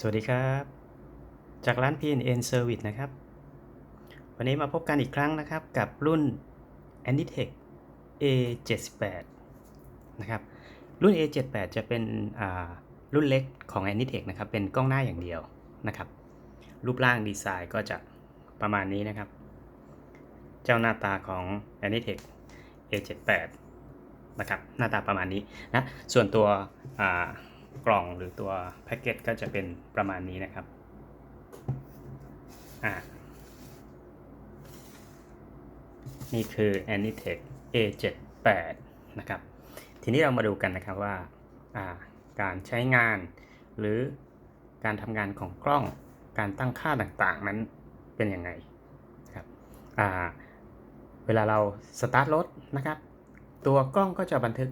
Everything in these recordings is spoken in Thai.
สวัสดีครับ จากร้าน PNN Service นะครับ วันนี้มาพบกันอีกครั้งนะครับกับรุ่น Anitech A78 นะครับ รุ่น A78 จะเป็นรุ่นเล็กของ Anitech นะครับ เป็นกล้องหน้าอย่างเดียวนะครับ รูปร่างดีไซน์ก็จะประมาณนี้นะครับ เจ้าหน้าตาของ Anitech A78 นะครับ หน้าตาประมาณนี้นะ ส่วนตัวอ่า กล่องหรือตัวแพ็กเกจก็จะเป็นประมาณนี้นะครับอ่านี่คือ Anitech A78 นะครับ ทีนี้เรามาดูกันนะครับว่าอ่าการใช้งานหรือการทำงานของกล้องการตั้งค่าต่างๆนั้นเป็นยังไงนะครับอ่าเวลาเราสตาร์ทรถนะครับ ตัวกล้องก็จะบันทึก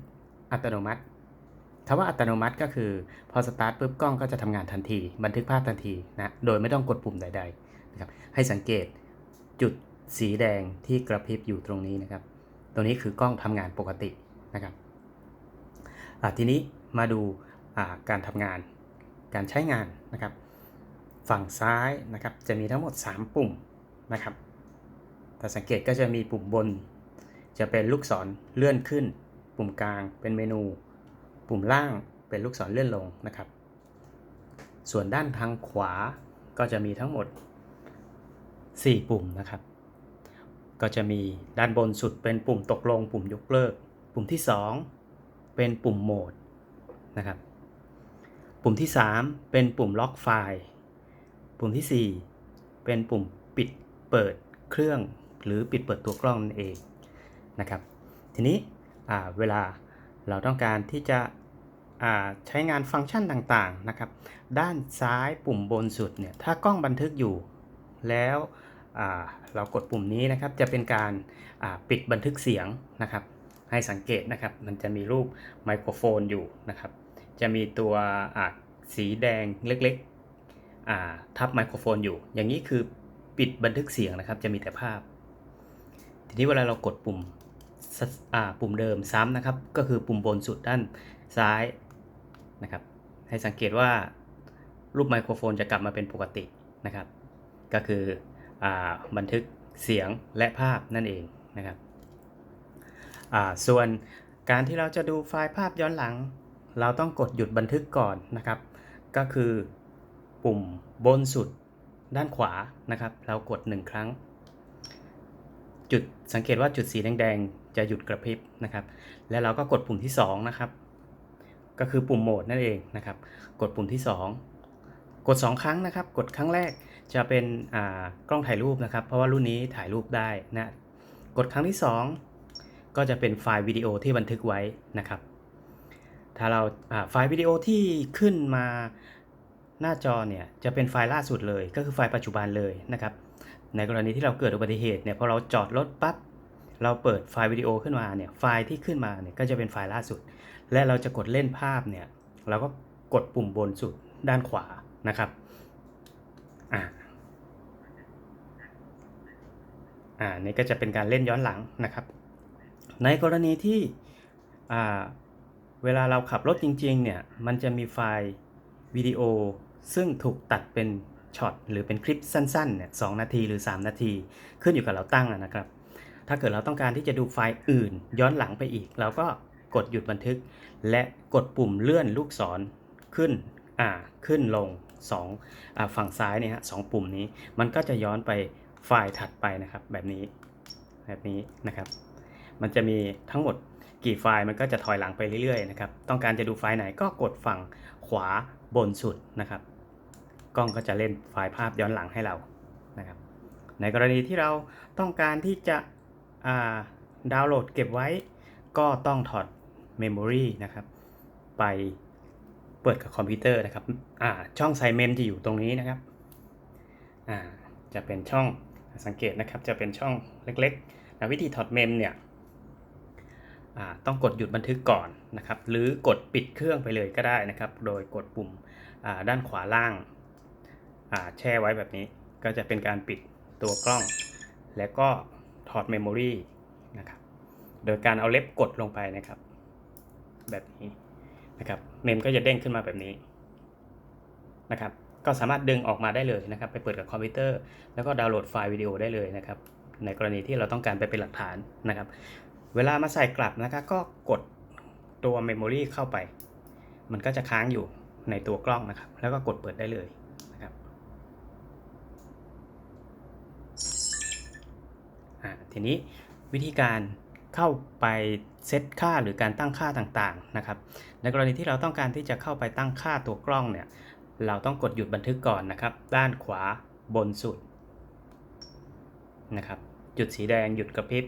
อัตโนมัติ คำว่าอัตโนมัติก็คือ พอสตาร์ทปุ๊บกล้องก็จะทำงานทันที บันทึกภาพทันทีนะโดยไม่ต้องกดปุ่มใดๆนะครับให้สังเกตจุดสีแดงที่กระพริบอยู่ตรงนี้นะครับ ตรงนี้คือกล้องทำงานปกตินะครับทีนี้มาดูการทำงานการใช้งานนะครับ ฝั่งซ้ายนะครับจะมีทั้งหมด 3 ปุ่มนะครับถ้าสังเกตก็จะมีปุ่มบน จะเป็นลูกศรเลื่อนขึ้น ปุ่มกลางเป็นเมนู ปุ่มล่างเป็นลูกศรเลื่อนลงนะครับ ส่วนด้านทางขวาก็จะมีทั้งหมด 4 ปุ่มนะครับ ก็จะมีด้านบนสุดเป็นปุ่มตกลง ปุ่มยกเลิก ปุ่มที่ 2 เป็นปุ่มโหมดนะครับ ปุ่มที่ 3 เป็นปุ่มล็อกไฟล์ ปุ่มที่ 4 เป็นปุ่มปิดเปิดเครื่อง หรือปิดเปิดตัวกล้องนั่นเองนะครับ ทีนี้เวลา เราต้องการที่จะใช้งานฟังก์ชันต่างๆนะครับ ด้านซ้ายปุ่มบนสุดเนี่ยถ้ากล้องบันทึกอยู่ แล้วเรากดปุ่มนี้นะครับจะเป็นการปิดบันทึกเสียงนะครับ ให้สังเกตนะครับ มันจะมีรูปไมโครโฟนอยู่นะครับ จะมีตัวสีแดงเล็กๆทับไมโครโฟนอยู่ อย่างนี้คือปิดบันทึกเสียงนะครับ จะมีแต่ภาพ ทีนี้เวลาเรากดปุ่ม ปุ่มเดิมซ้ำนะครับ ก็คือปุ่มบนสุดด้านซ้ายนะครับ ให้สังเกตว่ารูปไมโครโฟนจะกลับมาเป็นปกตินะครับ ก็คืออบันทึกเสียงและภาพนั่นเองนะครับส่วนการที่เราจะดูไฟล์ภาพย้อนหลัง เราต้องกดหยุดบันทึกก่อนนะครับ ก็คือปุ่มบนสุดด้านขวานะครับ เรากด 1 ครั้ง จุดสังเกตว่าจุดสีแดง จะหยุดกระพริบนะครับ แล้วเราก็กดปุ่มที่2นะครับ ก็คือปุ่มโหมดนั่นเองนะครับ กดปุ่มที่ 2 กด 2 ครั้งนะครับ กดครั้งแรกจะเป็นอ่ากล้องถ่ายรูปนะครับ เพราะว่ารุ่นนี้ถ่ายรูปได้นะ กดครั้งที่ 2 ก็จะเป็นไฟล์วิดีโอที่บันทึกไว้นะครับ ถ้าเราอ่าไฟล์วิดีโอที่ขึ้นมาหน้าจอเนี่ยจะเป็นไฟล์ล่าสุดเลย ก็คือไฟล์ปัจจุบันเลยนะครับ ในกรณีที่เราเกิดอุบัติเหตุเนี่ยพอเราจอดรถปั๊บ เราเปิดไฟล์วิดีโอขึ้นมาเนี่ยไฟล์ที่ขึ้นมาเนี่ยก็จะเป็นไฟล์ล่าสุด และเราจะกดเล่นภาพเนี่ยเราก็กดปุ่มบนสุดด้านขวานะครับอ่าอ่านี่ก็จะเป็นการเล่นย้อนหลังนะครับ ในกรณีที่อ่าเวลาเราขับรถจริงๆเนี่ยมันจะมีไฟล์วิดีโอซึ่งถูกตัดเป็นช็อตหรือเป็นคลิปสั้นๆเนี่ยสนาทีหรือ 3 นาที ขึ้นอยู่กับเราตั้งนะครับ ถ้าเกิดเราต้องการที่จะดูไฟล์อื่น ย้อนหลังไปอีก เราก็กดหยุดบันทึก และกดปุ่มเลื่อนลูกศรขึ้นอ่าขึ้นลง2อ่าฝั่งซ้ายเนี่ยฮะสองปุ่มนี้ มันก็จะย้อนไปไฟล์ถัดไปนะครับ แบบนี้แบบนี้นะครับ มันจะมีทั้งหมดกี่ไฟล์มันก็จะถอยหลังไปเรื่อยๆนะครับ ต้องการจะดูไฟล์ไหนก็กดฝั่งขวาบนสุดนะครับ กล้องก็จะเล่นไฟล์ภาพย้อนหลังให้เรานะครับ ในกรณีที่เราต้องการที่จะ ดาวน์โหลดเก็บไว้ ก็ต้องถอดเมมโมรีนะครับ ไปเปิดกับคอมพิวเตอร์นะครับช่องใส่เมมจะอยู่ตรงนี้นะครับจะเป็นช่องสังเกตนะครับ จะเป็นช่องเล็กๆนะวิธีถอดเมมเนี่ยต้องกดหยุดบันทึกก่อนนะครับ หรือกดปิดเครื่องไปเลยก็ได้นะครับ โดยกดปุ่มด้านขวาล่างาแช่ไว้แบบนี้ ก็จะเป็นการปิดตัวกล้อง แล้วก็ ถอดเมมโมรีนะครับ โดยการเอาเล็บกดลงไปนะครับ แบบนี้นะครับ เมมก็จะเด้งขึ้นมาแบบนี้นะครับ ก็สามารถดึงออกมาได้เลยนะครับ ไปเปิดกับคอมพิวเตอร์ แล้วก็ดาวน์โหลดไฟล์วิดีโอได้เลยนะครับ ในกรณีที่เราต้องการไปเป็นหลักฐานนะครับ เวลามาใส่กลับนะครับก็กดตัวเมมโมรีเข้าไป มันก็จะค้างอยู่ในตัวกล้องนะครับ แล้วก็กดเปิดได้เลยนะครับอ่า ทีนี้วิธีการเข้าไปเซตค่าหรือการตั้งค่าต่างๆนะครับในกรณีที่เราต้องการที่จะเข้าไปตั้งค่าตัวกล้องเนี่ยเราต้องกดหยุดบันทึกก่อนนะครับ ด้านขวาบนสุดนะครับจุดสีแดงหยุดกระพริบ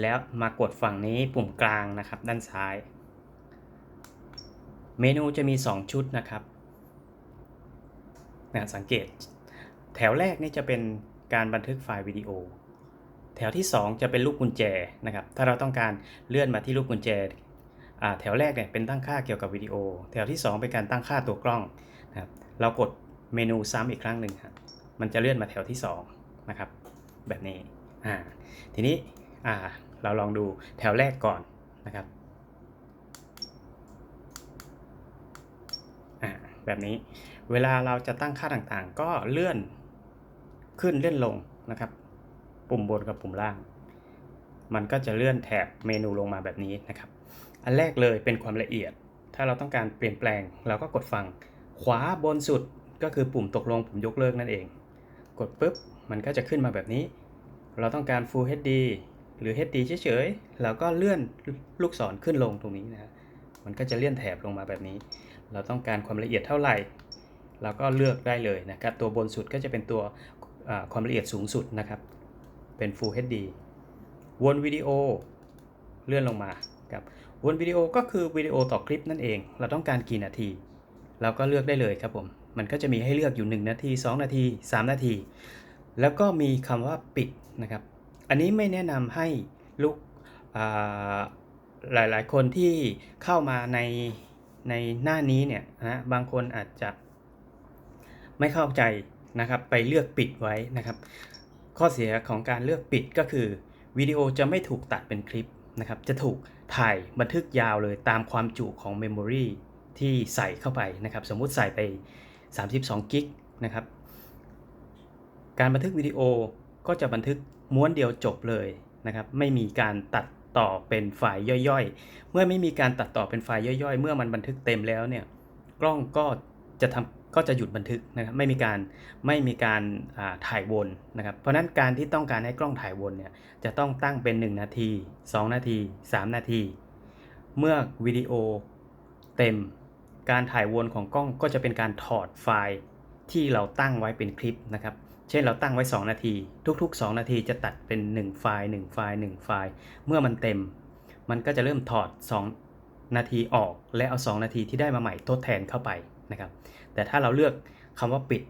แล้วมากดฝั่งนี้ปุ่มกลางนะครับ ด้านซ้าย เมนูจะมี 2 ชุดนะครับนะสังเกต แถวแรกนี่จะเป็นการบันทึกไฟล์วิดีโอ แถวที่ 2 จะเป็นรูปกุญแจนะครับ ถ้าเราต้องการเลื่อนมาที่รูปกุญแจแถวแรกเนี่ยเป็นตั้งค่าเกี่ยวกับวิดีโอ แถวที่ 2 เป็นการตั้งค่าตัวกล้องนะครับ เรากดเมนูซ้ำอีกครั้งหนึ่งครับมันจะเลื่อนมาแถวที่2นะครับ แบบนี้ อ่า ทีนี้ อ่า เราลองดูแถวแรกก่อนนะครับ อ่า แบบนี้ เวลาเราจะตั้งค่าต่างๆ ก็เลื่อนขึ้นเลื่อนลงนะครับ ปุ่มบนกับปุ่มล่าง มันก็จะเลื่อนแถบเมนูลงมาแบบนี้นะครับ อันแรกเลยเป็นความละเอียด ถ้าเราต้องการเปลี่ยนแปลง เราก็กดฟัง ขวาบนสุดก็คือปุ่มตกลงปุ่มยกเลิกนั่นเอง กดปุ๊บมันก็จะขึ้นมาแบบนี้ เราต้องการ Full HD หรือ HD เฉยๆเราก็เลื่อนลูกศรขึ้นลงตรงนี้นะฮะมันก็จะเลื่อนแถบลงมาแบบนี้ เราต้องการความละเอียดเท่าไหร่เราก็เลือกได้เลยนะครับ ตัวบนสุดก็จะเป็นตัวความละเอียดสูงสุดนะครับ เป็น Full HD วนวิดีโอเลื่อนลงมาครับวนวิดีโอก็คือวิดีโอต่อคลิปนั่นเอง เราต้องการกี่นาที เราก็เลือกได้เลยครับผม มันก็จะมีให้เลือกอยู่ 1 นาที 2 นาที 3 นาที แล้วก็มีคำว่าปิดนะครับ อันนี้ไม่แนะนำให้ลูกหลายๆ คนที่เข้ามาในในหน้านี้เนี่ยนะบางคนอาจจะไม่เข้าใจนะครับ ไปเลือกปิดไว้นะครับ ข้อเสียของการเลือกปิดก็คือวิดีโอจะไม่ถูกตัดเป็นคลิปนะครับ จะถูกถ่ายบันทึกยาวเลยตามความจุของเมมโมรีที่ใส่เข้าไปนะครับ สมมุติใส่ไป 32กิกนะครับ การบันทึกวิดีโอก็จะบันทึกม้วนเดียวจบเลยนะครับ ไม่มีการตัดต่อเป็นไฟล์ย่อยๆ เมื่อไม่มีการตัดต่อเป็นไฟล์ย่อยๆ เมื่อมันบันทึกเต็มแล้วเนี่ย กล้องก็จะทำ ก็จะหยุดบันทึกนะครับไม่มีการไม่มีการถ่ายวนนะครับเพราะฉะนั้นการที่ต้องการให้กล้องถ่ายวนเนี่ยจะต้องตั้งเป็น 1 นาที 2 นาที 3 นาที เมื่อวิดีโอเต็มการถ่ายวนของกล้องก็จะเป็นการถอดไฟล์ที่เราตั้งไว้เป็นคลิปนะครับเช่นเราตั้งไว้ 2 นาที ทุก ๆ 2 นาทีจะตัดเป็น 1 ไฟล์ 1 ไฟล์ 1 ไฟล์ เมื่อมันเต็ม มันก็จะเริ่มถอด 2 นาทีออก และเอา 2 นาทีที่ได้มาใหม่ทดแทนเข้าไปนะครับ แต่ถ้าเราเลือกคำว่าปิด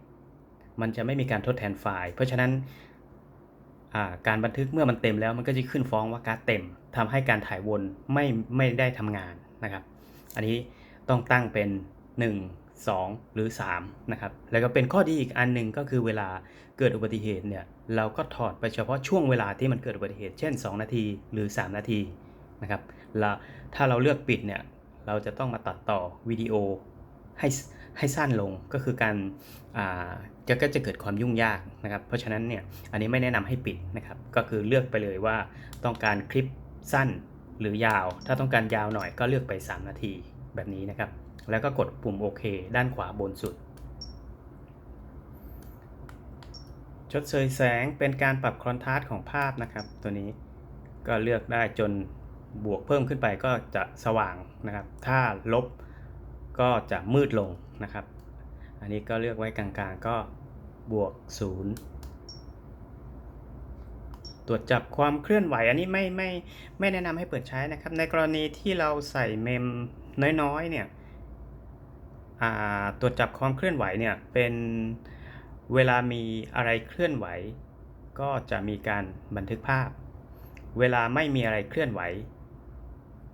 มันจะไม่มีการทดแทนไฟล์ เพราะฉะนั้นการบันทึกเมื่อมันเต็มแล้วมันก็จะขึ้นฟ้องว่าการ์ดเต็มทำให้การถ่ายวนไม่ไม่ได้ทำงานนะครับ อันนี้ต้องตั้งเป็น 1 2 หรือ3นะครับแล้วก็เป็นข้อดีอีกอันหนึ่งก็คือเวลาเกิดอุบัติเหตุเนี่ยเราก็ถอดไปเฉพาะช่วงเวลาที่มันเกิดอุบัติเหตุ เช่น 2 นาทีหรือ 3 นาทีนะครับแล้วถ้าเราเลือกปิดเนี่ยเราจะต้องมาตัดต่อวิดีโอให้ ให้สั้นลงก็คือการจะก็จะเกิดความยุ่งยากนะครับ เพราะฉะนั้นเนี่ยอันนี้ไม่แนะนำให้ปิดนะครับ ก็คือเลือกไปเลยว่าต้องการคลิปสั้นหรือยาว ถ้าต้องการยาวหน่อยก็เลือกไป 3 นาทีแบบนี้นะครับ แล้วก็กดปุ่มโอเคด้านขวาบนสุด ชดเชยแสงเป็นการปรับคอนทราสต์ของภาพนะครับ ตัวนี้ก็เลือกได้จนบวกเพิ่มขึ้นไปก็จะสว่างนะครับ ถ้าลบ ก็จะมืดลงนะครับ อันนี้ก็เลือกไว้กลางๆก็บวก 0 ตรวจจับความเคลื่อนไหวอันนี้ไม่ไม่ไม่แนะนำให้เปิดใช้นะครับ ในกรณีที่เราใส่เมมน้อยๆเนี่ยอ่าตรวจจับความเคลื่อนไหวเนี่ยเป็นเวลามีอะไรเคลื่อนไหว ก็จะมีการบันทึกภาพ เวลาไม่มีอะไรเคลื่อนไหว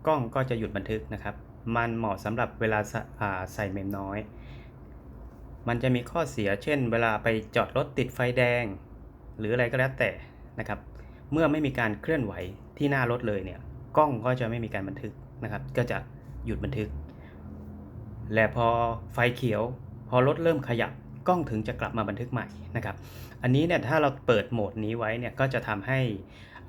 กล้องก็จะหยุดบันทึกนะครับ มันเหมาะสำหรับเวลาใส่อ่าใส่เมมน้อย มันจะมีข้อเสียเช่น เวลาไปจอดรถติดไฟแดง หรืออะไรก็แล้วแต่นะครับ เมื่อไม่มีการเคลื่อนไหวที่หน้ารถเลยเนี่ยกล้องก็จะไม่มีการบันทึกนะครับ ก็จะหยุดบันทึก และพอไฟเขียว พอรถเริ่มขยับกล้องถึงจะกลับมาบันทึกใหม่นะครับ อันนี้เนี่ยถ้าเราเปิดโหมดนี้ไว้เนี่ยก็จะทำให้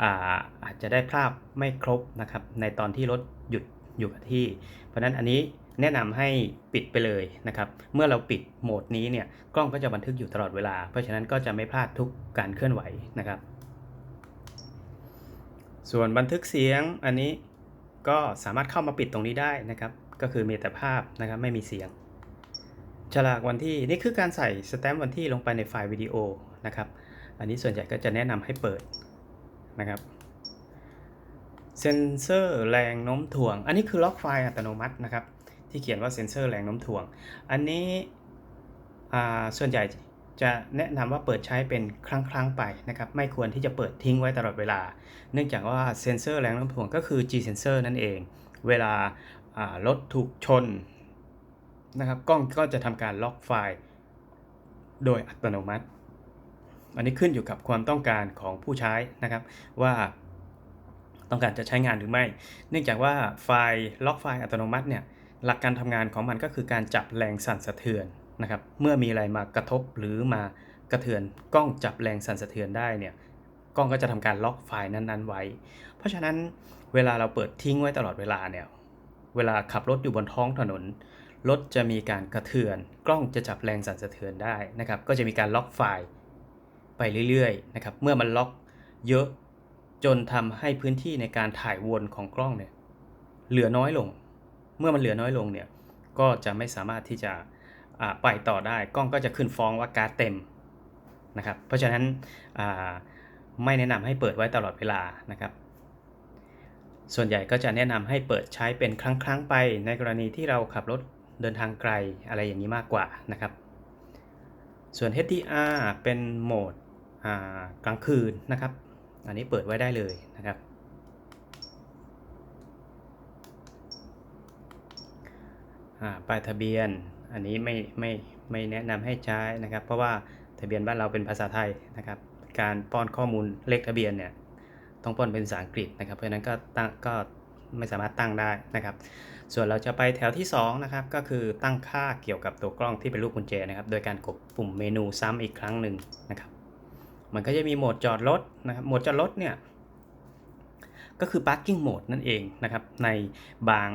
อ่าอาจจะได้ภาพไม่ครบนะครับ ในตอนที่รถหยุด อยู่กับที่ เพราะฉะนั้นอันนี้แนะนำให้ปิดไปเลยนะครับ เมื่อเราปิดโหมดนี้เนี่ยกล้องก็จะบันทึกอยู่ตลอดเวลา เพราะฉะนั้นก็จะไม่พลาดทุกการเคลื่อนไหวนะครับ ส่วนบันทึกเสียงอันนี้ก็สามารถเข้ามาปิดตรงนี้ได้นะครับ ก็คือมีแต่ภาพนะครับไม่มีเสียง ฉลากวันที่นี่คือการใส่สแตมป์วันที่ลงไปในไฟล์วิดีโอนะครับ อันนี้ส่วนใหญ่ก็จะแนะนำให้เปิดนะครับ เซนเซอร์แรงโน้มถ่วง อันนี้คือล็อกไฟล์อัตโนมัตินะครับ ที่เขียนว่าเซนเซอร์แรงโน้มถ่วง อันนี้ส่วนใหญ่จะแนะนำว่าเปิดใช้เป็นครั้งๆไปนะครับ ไม่ควรที่จะเปิดทิ้งไว้ตลอดเวลา เนื่องจากว่าเซนเซอร์แรงโน้มถ่วงก็คือ G sensor นั่นเอง เวลารถถูกชนนะครับกล้องก็จะทำการล็อกไฟล์ โดยอัตโนมัติ อันนี้ขึ้นอยู่กับความต้องการของผู้ใช้นะครับ ว่า ต้องการจะใช้งานหรือไม่ เนื่องจากว่าไฟล์ล็อกไฟล์อัตโนมัติเนี่ยหลักการทำงานของมันก็คือการจับแรงสั่นสะเทือนนะครับเมื่อมีอะไรมากระทบหรือมากระเทือนกล้องจับแรงสั่นสะเทือนได้เนี่ยกล้องก็จะทำการล็อกไฟล์นั้นๆไว้ เพราะฉะนั้นเวลาเราเปิดทิ้งไว้ตลอดเวลาเนี่ยเวลาขับรถอยู่บนท้องถนนรถจะมีการกระเทือน กล้องจะจับแรงสั่นสะเทือนได้นะครับ ก็จะมีการล็อกไฟล์ไปเรื่อยๆนะครับ เมื่อมันล็อกเยอะ จนทำให้พื้นที่ในการถ่ายวนของกล้องเนี่ยเหลือน้อยลง เมื่อมันเหลือน้อยลงเนี่ยก็จะไม่สามารถที่จะอ่าไปต่อได้กล้องก็จะขึ้นฟ้องว่าการ์ดเต็มนะครับ เพราะฉะนั้นไม่แนะนำให้เปิดไว้ตลอดเวลานะครับ ส่วนใหญ่ก็จะแนะนำให้เปิดใช้เป็นครั้งๆไปในกรณีที่เราขับรถเดินทางไกลอะไรอย่างนี้มากกว่านะครับ ส่วน HDR เป็นโหมดกลางคืนนะครับ อันนี้เปิดไว้ได้เลยนะครับอ่าป้ายทะเบียน อันนี้ไม่ไม่ไม่แนะนำให้ใช้นะครับ เพราะว่าทะเบียนบ้านเราเป็นภาษาไทยนะครับ การป้อนข้อมูลเลขทะเบียนเนี่ยต้องป้อนเป็นภาษาอังกฤษนะครับ เพราะฉะนั้นก็ตั้งก็ไม่สามารถตั้งได้นะครับ ส่วนเราจะไปแถวที่2นะครับ ก็คือตั้งค่าเกี่ยวกับตัวกล้องที่เป็นรูปกุญแจนะครับ โดยการกดปุ่มเมนูซ้ำอีกครั้งหนึ่งนะครับ มันก็จะมีโหมดจอดรถนะครับโหมดจอดรถเนี่ยก็คือ parking mode นั่นเองนะครับในบาง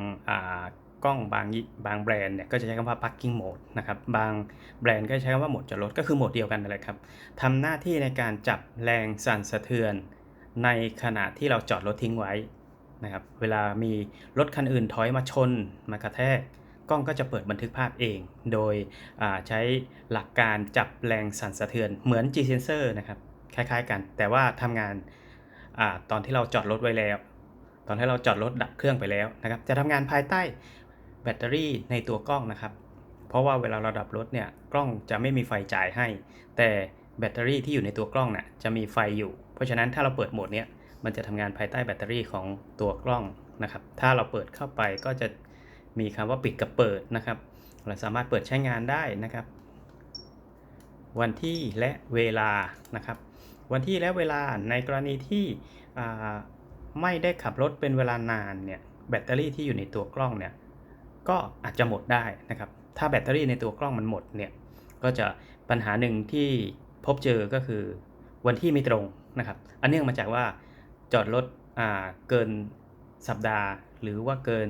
กล้องบางบางแบรนด์เนี่ยก็จะใช้คำว่า parking mode นะครับบางแบรนด์ก็ใช้คำว่าโหมดจอดรถก็คือโหมดเดียวกันนั่นแหละครับทำหน้าที่ในการจับแรงสั่นสะเทือน ในขณะที่เราจอดรถทิ้งไว้นะครับเวลามีรถคันอื่นถอยมาชนมากระแทกกล้องก็จะเปิดบันทึกภาพเอง โดยใช้หลักการจับแรงสั่นสะเทือนเหมือน G sensor นะครับ คล้ายๆกัน แต่ว่าทำงานอตอนที่เราจอดรถไว้แล้ว ตอนที่เราจอดรถดับเครื่องไปแล้วนะครับ จะทำงานภายใต้แบตเตอรี่ในตัวกล้องนะครับ เพราะว่าเวลาเราดับรถเนี่ยกล้องจะไม่มีไฟจ่ายให้ แต่แบตเตอรี่ที่อยู่ในตัวกล้องน่ะจะมีไฟอยู่ เพราะฉะนั้นถ้าเราเปิดโหมดเนี้ยมันจะทำงานภายใต้แบตเตอรี่ของตัวกล้องนะครับ ถ้าเราเปิดเข้าไปก็จะมีคำว่าปิดกับเปิดนะครับ เราสามารถเปิดใช้งานได้นะครับ วันที่และเวลานะครับ วันที่และเวลาในกรณีที่ไม่ได้ขับรถเป็นเวลานานเนี่ยแบตเตอรี่ที่อยู่ในตัวกล้องเนี่ยก็อาจจะหมดได้นะครับ ถ้าแบตเตอรี่ในตัวกล้องมันหมดเนี่ยก็จะปัญหาหนึ่งที่พบเจอก็คือวันที่ไม่ตรงนะครับ อันเนื่องมาจากว่าจอดรถเกินสัปดาห์ หรือว่าเกิน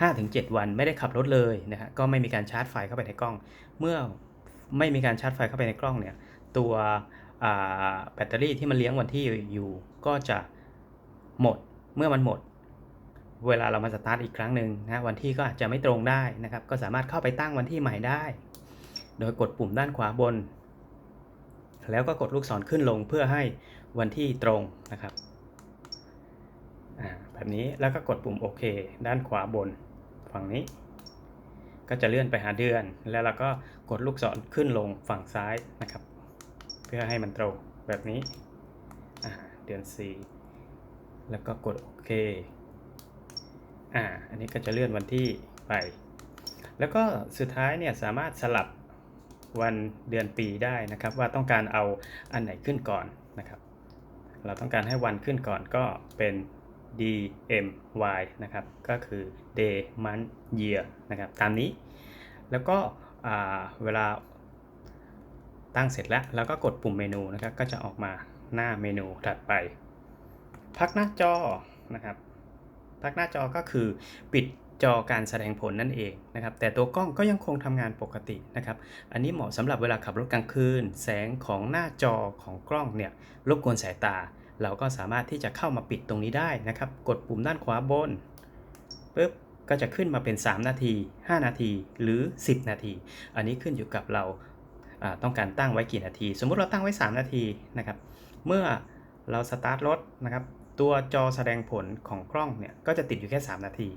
5-7 วันไม่ได้ขับรถเลยนะฮะก็ไม่มีการชาร์จไฟเข้าไปในกล้อง เมื่อ ไม่มีการชาร์จไฟเข้าไปในกล้องเนี่ยตัวแบตเตอรี่ที่มันเลี้ยงวันที่อยู่ก็จะหมดเมื่อมันหมด เวลาเรามาสตาร์ทอีกครั้งหนึ่งนะวันที่ก็อาจจะไม่ตรงได้นะครับ ก็สามารถเข้าไปตั้งวันที่ใหม่ได้ โดยกดปุ่มด้านขวาบน แล้วก็กดลูกศรขึ้นลงเพื่อให้วันที่ตรงนะครับแบบนี้แล้วก็กดปุ่มโอเค ด้านขวาบนฝั่งนี้ ก็จะเลื่อนไปหาเดือนแล้วเราก็ กดลูกศรขึ้นลงฝั่งซ้ายนะครับ เพื่อให้มันตรงแบบนี้เดือน 4 แล้วก็กดโอเคอ่าอันนี้ก็จะเลื่อนวันที่ไป แล้วก็สุดท้ายเนี่ยสามารถสลับวันเดือนปีได้นะครับ ว่าต้องการเอาอันไหนขึ้นก่อนนะครับ เราต้องการให้วันขึ้นก่อนก็เป็น DMY นะครับ ก็คือ day month year นะครับ ตามนี้ แล้วก็ เวลาตั้งเสร็จแล้ว แล้วก็กดปุ่มเมนูนะครับ ก็จะออกมาหน้าเมนูถัดไป พักหน้าจอนะครับพักหน้าจอก็คือปิดจอการแสดงผลนั่นเองนะครับ แต่ตัวกล้องก็ยังคงทำงานปกตินะครับ อันนี้เหมาะสำหรับเวลาขับรถกลางคืน แสงของหน้าจอของกล้องเนี่ยรบกวนสายตา เราก็สามารถที่จะเข้ามาปิดตรงนี้ได้นะครับ กดปุ่มด้านขวาบนปุ๊บ ก็จะขึ้นมาเป็น 3 นาที 5 นาทีหรือ 10 นาที อันนี้ขึ้นอยู่กับเราต้องการตั้งไว้กี่นาที สมมุติเราตั้งไว้ 3 นาทีนะครับ เมื่อเราสตาร์ทรถนะครับ ตัวจอแสดงผลของกล้องเนี่ยก็จะติดอยู่แค่ 3 นาที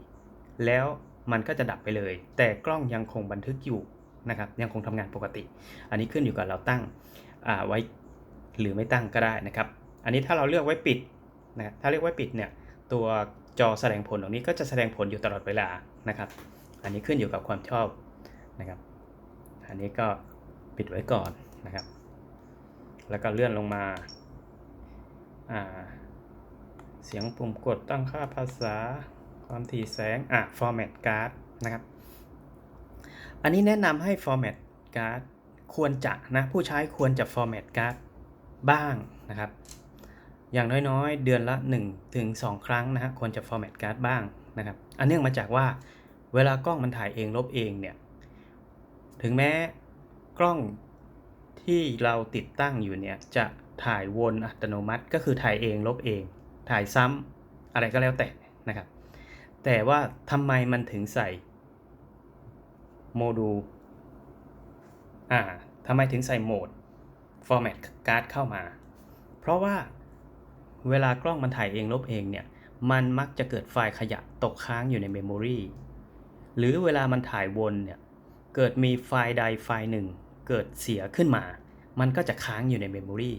แล้วมันก็จะดับไปเลย แต่กล้องยังคงบันทึกอยู่นะครับยังคงทำงานปกติ อันนี้ขึ้นอยู่กับเราตั้งไว้หรือไม่ตั้งก็ได้นะครับ อันนี้ถ้าเราเลือกไว้ปิดนะถ้าเลือกไว้ปิดเนี่ยตัว จอแสดงผลตรงนี้ก็จะแสดงผลอยู่ตลอดเวลานะครับ อันนี้ขึ้นอยู่กับความชอบนะครับ อันนี้ก็ปิดไว้ก่อนนะครับ แล้วก็เลื่อนลงมาเสียงปุ่มกดตั้งค่าภาษาความถี่แสงอะ format card นะครับ อันนี้แนะนำให้ format card ควรจะนะผู้ใช้ควรจะ format card บ้างนะครับ อย่างน้อยๆ เดือนละ1ถึง2ครั้งนะฮะควรจะ format card บ้างนะครับอันเนื่องมาจากว่าเวลากล้องมันถ่ายเองลบเองเนี่ยถึงแม้กล้องที่เราติดตั้งอยู่เนี่ยจะถ่ายวนอัตโนมัติ ก็คือถ่ายเองลบเอง ถ่ายซ้ำอะไรก็แล้วแต่นะครับ แต่ว่าทำไมมันถึงใส่โมดูลอ่าทำไมถึงใส่โหมด format card เข้ามา เพราะว่า เวลากล้องมันถ่ายเองลบเองเนี่ย มันมักจะเกิดไฟล์ขยะตกค้างอยู่ในเมมโมรีหรือเวลามันถ่ายวนเนี่ย เกิดมีไฟล์ใดไฟล์หนึ่ง เกิดเสียขึ้นมา มันก็จะค้างอยู่ในเมมโมรี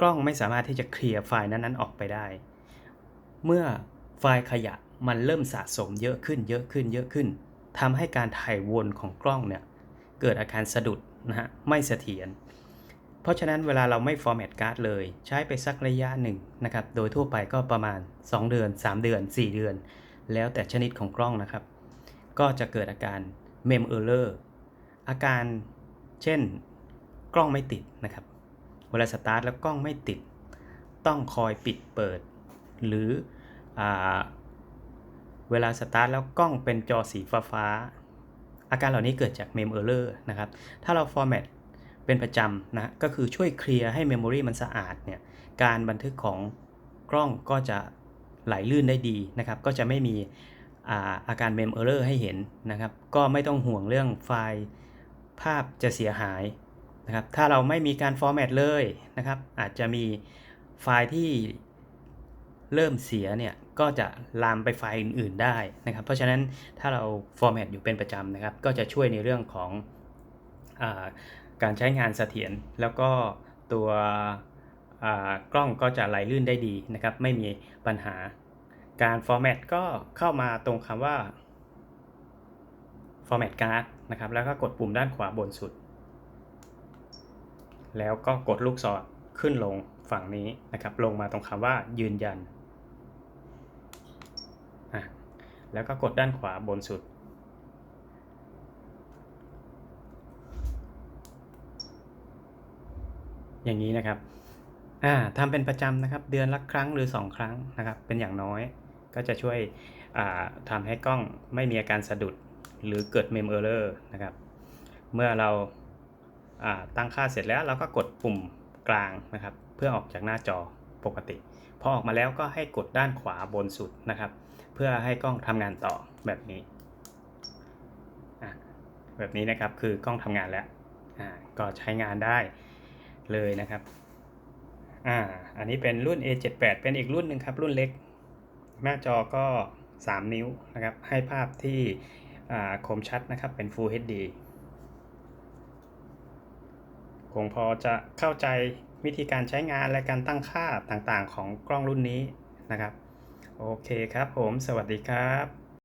กล้องไม่สามารถที่จะเคลียร์ไฟล์นั้นๆออกไปได้ เมื่อไฟล์ขยะมันเริ่มสะสมเยอะขึ้นเยอะขึ้นเยอะขึ้นทำให้การถ่ายวนของกล้องเนี่ย เกิดอาการสะดุดนะฮะ ไม่เสถียร เพราะฉะนั้นเวลาเราไม่ format card เลยใช้ไปสักระยะหนึ่งนะครับ โดยทั่วไปก็ประมาณ 2 เดือน 3 เดือน 4 เดือน แล้วแต่ชนิดของกล้องนะครับ ก็จะเกิดอาการ mem error อาการเช่นกล้องไม่ติดนะครับ เวลาสตาร์ทแล้วกล้องไม่ติด ต้องคอยปิดเปิด หรืออเวลาสตาร์ทแล้วกล้องเป็นจอสีฟ้าฟ้าอาการเหล่านี้เกิดจาก mem error นะครับ ถ้าเรา format เป็นประจำนะก็คือช่วยเคลียร์ให้เมมโมรีมันสะอาดเนี่ยการบันทึกของกล้องก็จะไหลลื่นได้ดีนะครับ ก็จะไม่มีอาอาการเมมเออร์ให้เห็นนะครับ ก็ไม่ต้องห่วงเรื่องไฟล์ภาพจะเสียหายนะครับ ถ้าเราไม่มีการฟอร์แมตเลยนะครับ อาจจะมีไฟล์ที่เริ่มเสียเนี่ยก็จะลามไปไฟล์อื่น ๆได้นะครับ เพราะฉะนั้นถ้าเราฟอร์แมตอยู่เป็นประจำนะครับ ก็จะช่วยในเรื่องของอา การใช้งานเสถียรแล้วก็ตัวกล้องก็จะไหลลื่นได้ดีนะครับ ไม่มีปัญหา การฟอร์แมตก็เข้ามาตรงคำว่า format card นะครับ แล้วก็กดปุ่มด้านขวาบนสุด แล้วก็กดลูกศรขึ้นลงฝั่งนี้นะครับ ลงมาตรงคำว่ายืนยัน แล้วก็กดด้านขวาบนสุด อย่างนี้นะครับอ่าทำเป็นประจำนะครับ เดือนละครั้งหรือ 2 ครั้งนะครับ เป็นอย่างน้อยก็จะช่วยอ่าทำให้กล้องไม่มีอาการสะดุดหรือเกิดเมมเออร์เลอร์นะครับ เมื่อเราาตั้งค่าเสร็จแล้วเราก็กดปุ่มกลางนะครับ เพื่อออกจากหน้าจอปกติ พอออกมาแล้วก็ให้กดด้านขวาบนสุดนะครับ เพื่อให้กล้องทำงานต่อแบบนี้ แบบนี้นะครับคือกล้องทำงานแล้วก็ใช้งานได้ เลยนะครับอ่าอันนี้เป็นรุ่น A78 เป็นอีกรุ่นหนึ่งครับ รุ่นเล็ก หน้าจอก็ 3 นิ้วนะครับ ให้ภาพที่คมชัดนะครับ เป็น Full HD คงพอจะเข้าใจวิธีการใช้งานและการตั้งค่าต่างๆ ของกล้องรุ่นนี้นะครับ โอเคครับผม สวัสดีครับ